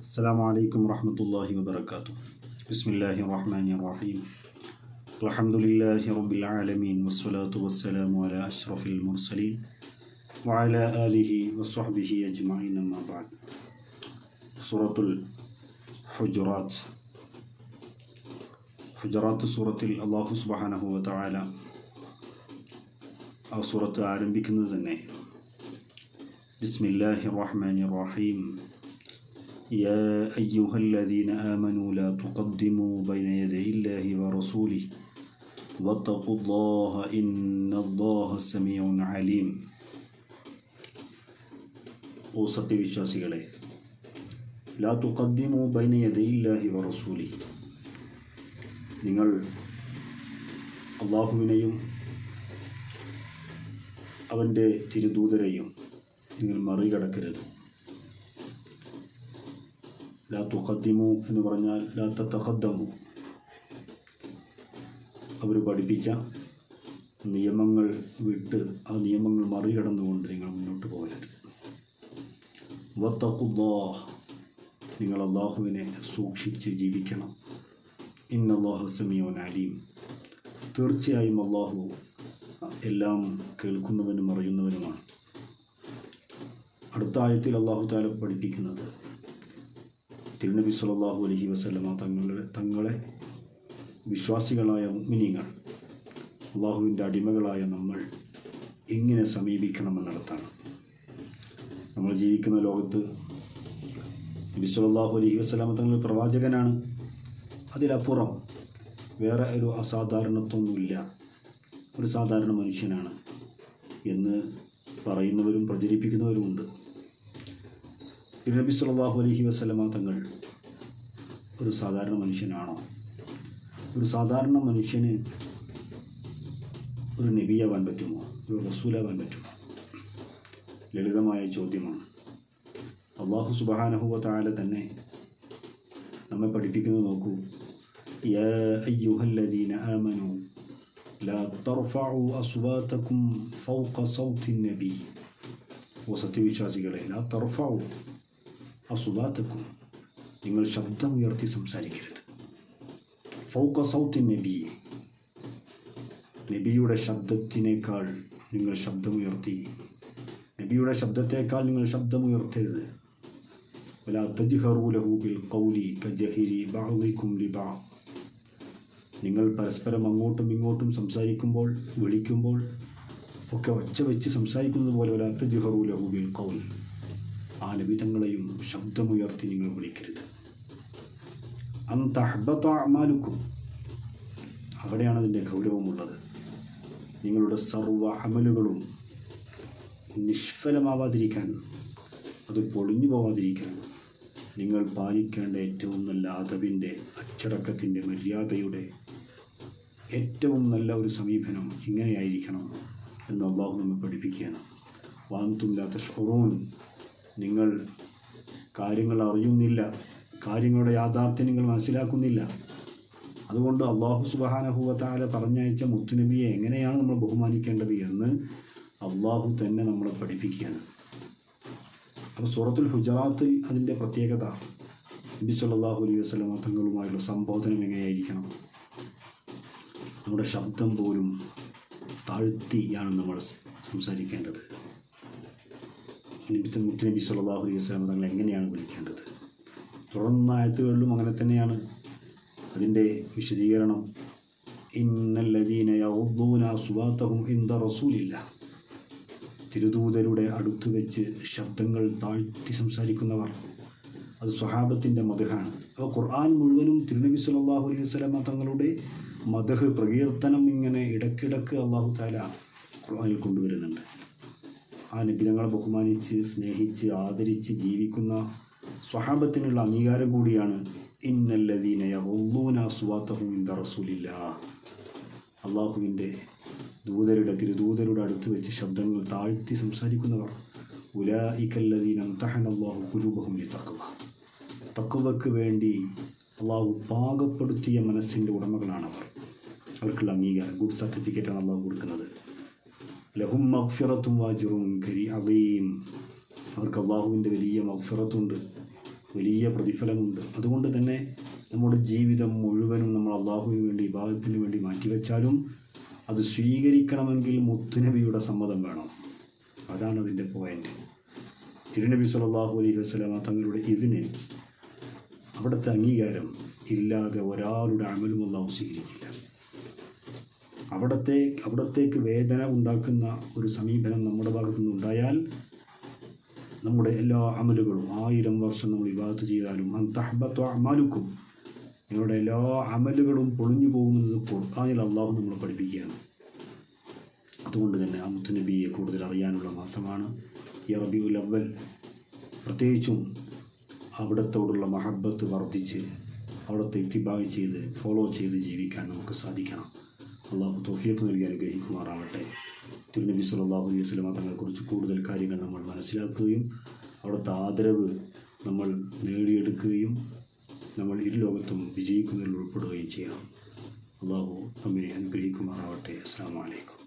السلام عليكم ورحمة الله وبركاته بسم الله الرحمن الرحيم الحمد لله رب العالمين والصلاة والسلام على أشرف المرسلين وعلى آله وصحبه أجمعين أما بعد سورة الحجرات ഹുജറാത്ത് സൂറത്തിൽ അള്ളാഹു സുബാനഹു വതആല ആ സൂറത്ത് ആരംഭിക്കുന്നത് തന്നെ ബിസ്മില്ലാഹി റഹ്മാനി റഹീം يا أيها الذين آمنوا لا تقدموا بين يدي الله ورسوله واتقوا الله إن الله سميع عليم ഓ സത്യവിശ്വാസികളെ ലാ തുഖദ്ദിമു ബൈന യദയില്ലാഹി വറസൂലി നിങ്ങൾ അള്ളാഹുവിനെയും അവൻ്റെ തിരുദൂതരെയും നിങ്ങൾ മറികടക്കരുത് ലാ തുഖദ്ദിമു എന്ന് പറഞ്ഞാൽ ലാ تتقدموا അവർ പഠിപ്പിച്ച നിയമങ്ങൾ വിട്ട് ആ നിയമങ്ങൾ മറികടന്നുകൊണ്ട് നിങ്ങൾ മുന്നോട്ട് പോകരുത്. വത്തക്കുല്ലാ നിങ്ങൾ അള്ളാഹുവിനെ സൂക്ഷിച്ച് ജീവിക്കണം. ഇന്നല്ലാഹു സമീവൻ അലീം. തീർച്ചയായും അള്ളാഹു എല്ലാം കേൾക്കുന്നവനും അറിയുന്നവനുമാണ്. അടുത്ത ആയത്തിൽ അള്ളാഹു താല പഠിപ്പിക്കുന്നത് തിരുനബി സല്ലല്ലാഹു അലഹി വസല്ലമ തങ്ങളുടെ തങ്ങളെ വിശ്വാസികളായ മിനിങ്ങൾ അള്ളാഹുവിന്റെ അടിമകളായ നമ്മൾ എങ്ങനെ സമീപിക്കണമെന്നിടത്താണ്. നമ്മൾ ജീവിക്കുന്ന ലോകത്ത് നബി സല്ലല്ലാഹു അലൈഹി വസല്ലമ തങ്ങൾ പ്രവാചകനാണ്. അതിലപ്പുറം വേറെ ഒരു അസാധാരണത്വമൊന്നുമില്ല. ഒരു സാധാരണ മനുഷ്യനാണ് എന്ന് പറയുന്നവരും പ്രചരിപ്പിക്കുന്നവരുമുണ്ട് നബി സല്ലാഹു അലഹി വസ്ലമ തങ്ങൾ ഒരു സാധാരണ മനുഷ്യനാണോ? ഒരു സാധാരണ മനുഷ്യന് ഒരു നബിയാവാൻ പറ്റുമോ? ഒരു റസൂലാവാൻ പറ്റുമോ? ലളിതമായ ചോദ്യമാണ്. അള്ളാഹു സുബാനഹുവ താല തന്നെ നമ്മെ പഠിപ്പിക്കുന്നത് നോക്കൂ. അയ്യുഹല്ലദീന ആമനു ലാ തർഫഉ അസ്വാതകും ഫൗഖ സൗത്തിൻ നബി. ഓ ലാ തർഫഉ അസുബാത്തക്കും നിങ്ങൾ ശബ്ദം ഉയർത്തി സംസാരിക്കരുത് ഫൗക സൗത്തിൻ നബി നബിയുടെ ശബ്ദത്തിനേക്കാൾ നിങ്ങൾ ശബ്ദമുയർത്തി നബിയുടെ ശബ്ദത്തേക്കാൾ നിങ്ങൾ ശബ്ദമുയർത്തരുത് ولا تجهروا له بالقول كجهر بعضكم لبعض നിങ്ങൾ പരസ്പരം അങ്ങോട്ടും ഇങ്ങോട്ടും സംസാരിക്കുമ്പോൾ വിളിക്കുമ്പോൾ ഒക്കെ ഒച്ച വെച്ച് സംസാരിക്കുന്നത് പോലെ വലാത്ത ജിഹറു ലഹുബിൽ കൗൽ ആ ശബ്ദമുയർത്തി നിങ്ങൾ വിളിക്കരുത്. അന്തഹബത്താമാലുക്കും അവിടെയാണ് അതിന്റെ ഗൗരവമുള്ളത്. നിങ്ങളുടെ സർവ അമലുകളും നിഷ്ഫലമാവാതിരിക്കാൻ അത് പൊളിഞ്ഞു പോവാതിരിക്കാൻ നിങ്ങൾ പാലിക്കേണ്ട ഏറ്റവും നല്ല അതവിന്റെ അച്ചടക്കത്തിന്റെ മര്യാദയുടെ ഏറ്റവും നല്ല ഒരു സമീപനം ഇങ്ങനെയായിരിക്കണം എന്ന് അള്ളാഹു നമ്മെ പഠിപ്പിക്കുകയാണ്. വാന്തുമില്ലാത്ത ഷൊറൂൻ നിങ്ങൾ കാര്യങ്ങൾ അറിയുന്നില്ല കാര്യങ്ങളുടെ യാഥാർത്ഥ്യം നിങ്ങൾ മനസ്സിലാക്കുന്നില്ല. അതുകൊണ്ട് അള്ളാഹു സുബാനഹുവത്താല പറഞ്ഞയച്ച മുത്തുനബിയെ എങ്ങനെയാണ് നമ്മൾ ബഹുമാനിക്കേണ്ടത് എന്ന് അള്ളാഹു തന്നെ നമ്മളെ പഠിപ്പിക്കുകയാണ്. അപ്പോൾ സൂറത്തുൽ ഹുജറാത്തിൽ അതിന്റെ പ്രത്യേകത നബി സല്ലല്ലാഹു അലൈഹി വസല്ലമ തങ്ങളുമായുള്ള സംബോധനം എങ്ങനെയായിരിക്കണം? നമ്മുടെ ശബ്ദം പോലും താഴ്ത്തിയാണ് നമ്മൾ സംസാരിക്കേണ്ടത്. മുത്തുനബി സല്ലാഹു അലൈഹി വസ്ലാം തങ്ങൾ എങ്ങനെയാണ് വിളിക്കേണ്ടത്? തുടർന്ന ആയത്തുകളിലും അങ്ങനെ തന്നെയാണ് അതിന്റെ വിശദീകരണം. ഇന്നല്ലദീന യൗദ്ദൂന സുബാത്തഹും ഇന്ദ റസൂലില്ല തിരുദൂതരുടെ അടുത്ത് വെച്ച് ശബ്ദങ്ങൾ താഴ്ത്തി സംസാരിക്കുന്നവർ അത് സ്വഹാബത്തിന്റെ മതഹാണ് അപ്പോൾ ഖുർആൻ മുഴുവനും തിരുനബി സല്ലല്ലാഹു അലൈഹി വസ്ലാമ തങ്ങളുടെ മതഹ് പ്രകീർത്തനം ഇങ്ങനെ ഇടക്കിടക്ക് അള്ളാഹു താല ഖുർആനിൽ കൊണ്ടുവരുന്നുണ്ട്. ആ ബഹുമാനിച്ച് സ്നേഹിച്ച് ആദരിച്ച് ജീവിക്കുന്ന സ്വഹാബത്തിനുള്ള അംഗീകാരം കൂടിയാണ് ഇന്നല്ലദീന അള്ളാഹുവിന്റെ ദൂതരുടെ തിരുദൂതരുടെ അടുത്ത് വെച്ച് ശബ്ദങ്ങൾ താഴ്ത്തി സംസാരിക്കുന്നവർ തക്വക്ക് വേണ്ടി അള്ളാഹു പാകപ്പെടുത്തിയ മനസ്സിന്റെ അവർ അവർക്കുള്ള അംഗീകാരം ഗുഡ് സർട്ടിഫിക്കറ്റാണ് അള്ളാഹു കൊടുക്കുന്നത്. ലഹും മഗ്ഫിറത്തും വാജിറും കരി അതീം അവർക്ക് അള്ളാഹുവിന്റെ വലിയ മഗ്ഫിറത്തുണ്ട് വലിയ പ്രതിഫലമുണ്ട്. അതുകൊണ്ട് തന്നെ നമ്മുടെ ജീവിതം മുഴുവനും നമ്മൾ അള്ളാഹുവിന് വേണ്ടി വിഭാഗത്തിന് വേണ്ടി മാറ്റിവെച്ചാലും അത് സ്വീകരിക്കണമെങ്കിൽ മുത്തുനബിയുടെ സമ്മതം വേണം. അതാണ് അതിന്റെ പോയിന്റ് തിരുനബി സല്ലല്ലാഹു അലൈഹി വസല്ലമ തങ്ങളുടെ ഇതിന് അവിടുത്തെ അംഗീകാരം ഇല്ലാതെ ഒരാളുടെ അമലും അള്ളാഹു സ്വീകരിക്കില്ല. അവിടത്തെ അവിടത്തേക്ക് വേദന ഉണ്ടാക്കുന്ന ഒരു സമീപനം നമ്മുടെ ഭാഗത്തു നിന്നുണ്ടായാൽ നമ്മുടെ എല്ലാ അമലുകളും ആയിരം വർഷം നമ്മൾ വിവാഹത്ത് ചെയ്താലും അന്തഹബത്ത് അമാലുക്കും. നിങ്ങളുടെ എല്ലാ അമലുകളും പൊളിഞ്ഞു പോകുമെന്നത് ഖുർആാനിൽ അള്ളാഹു നമ്മളെ പഠിപ്പിക്കുകയാണ്. അതുകൊണ്ട് തന്നെ ആ മുത്തുനബിയെ കൂടുതൽ അറിയാനുള്ള മാസമാണ്. ഈ റബിയുൽ അവൽ പ്രത്യേകിച്ചും അവിടത്തോടുള്ള മഹബത്ത് വർദ്ധിച്ച് അവിടുത്തെ ഇത്തിബായ് ചെയ്ത് ഫോളോ ചെയ്ത് ജീവിക്കാൻ നമുക്ക് സാധിക്കണം. അള്ളാഹു തോഫിയൊക്കെ നൽകി അനുഗ്രഹിക്കുമാറാവട്ടെ. തിരുനബി സല്ലല്ലാഹു അലൈഹി സ്വലമ തങ്ങളെക്കുറിച്ച് കൂടുതൽ കാര്യങ്ങൾ നമ്മൾ മനസ്സിലാക്കുകയും അവിടുത്തെ ആദരവ് നമ്മൾ നേടിയെടുക്കുകയും നമ്മൾ ഇരു ലോകത്തും വിജയിക്കുന്നതിൽ ഉൾപ്പെടുകയും ചെയ്യാം. അള്ളാഹു നമ്മെ അനുഗ്രഹിക്കുമാറാവട്ടെ. അസ്സാം വലൈക്കും